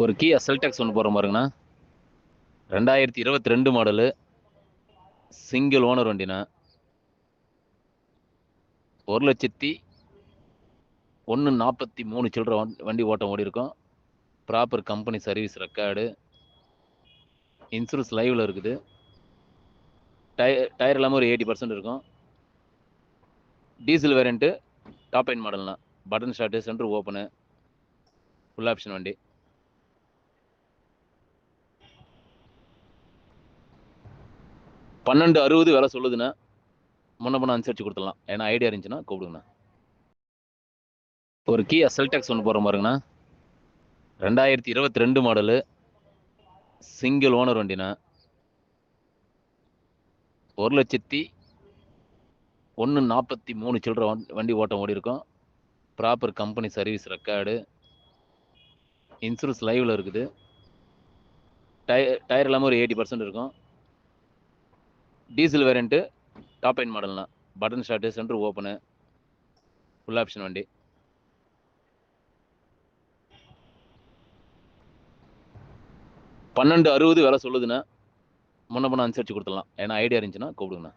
ஒரு கீ செல்டெக்ஸ் ஒன்று போகிற மாதிரிங்கண்ணா. ரெண்டாயிரத்தி இருபத்தி ரெண்டு மாடலு சிங்கிள் ஓனர் வண்டிண்ணா. ஒரு லட்சத்தி ஒன்று நாற்பத்தி மூணு சில்லற வண்டி வண்டி ஓட்டம் ஓடி இருக்கும். Proper company service record insurance லைவில் இருக்குது. டயர் டயர் இல்லாமல் ஒரு எயிட்டி பர்சன்ட் இருக்கும். Diesel variant top end மாடல்னா button start centre open full option வண்டி. பன்னெண்டு அறுபது வேலை சொல்லுதுண்ணா முன்ன பண்ண அனுசரிச்சு கொடுத்துடலாம். ஏன்னா ஐடியா இருந்துச்சுன்னா கூப்பிடுங்கண்ணா. ஒரு கீ செல்டெக்ஸ் ஒன்று போகிற மாதிரிங்கண்ணா. ரெண்டாயிரத்தி இருபத்தி ரெண்டு மாடலு சிங்கிள் ஓனர் வண்டிண்ணா. ஒரு லட்சத்தி ஒன்று நாற்பத்தி மூணு சில்லற வண்டி வண்டி ஓட்டம் ஓடி இருக்கும். Proper company service record insurance லைவில் இருக்குது. டயர் டயர் இல்லாமல் ஒரு எயிட்டி பர்சன்ட் இருக்கும். Diesel variant top line மாடல்னா button start centre open full option வண்டி. பன்னெண்டு அறுபது வேலை சொல்லுதுண்ணா முன்ன பண்ண அனுசரிச்சு கொடுத்துடலாம். ஏன்னா ஐடியா இருந்துச்சுன்னா கூப்பிடுங்கண்ணா.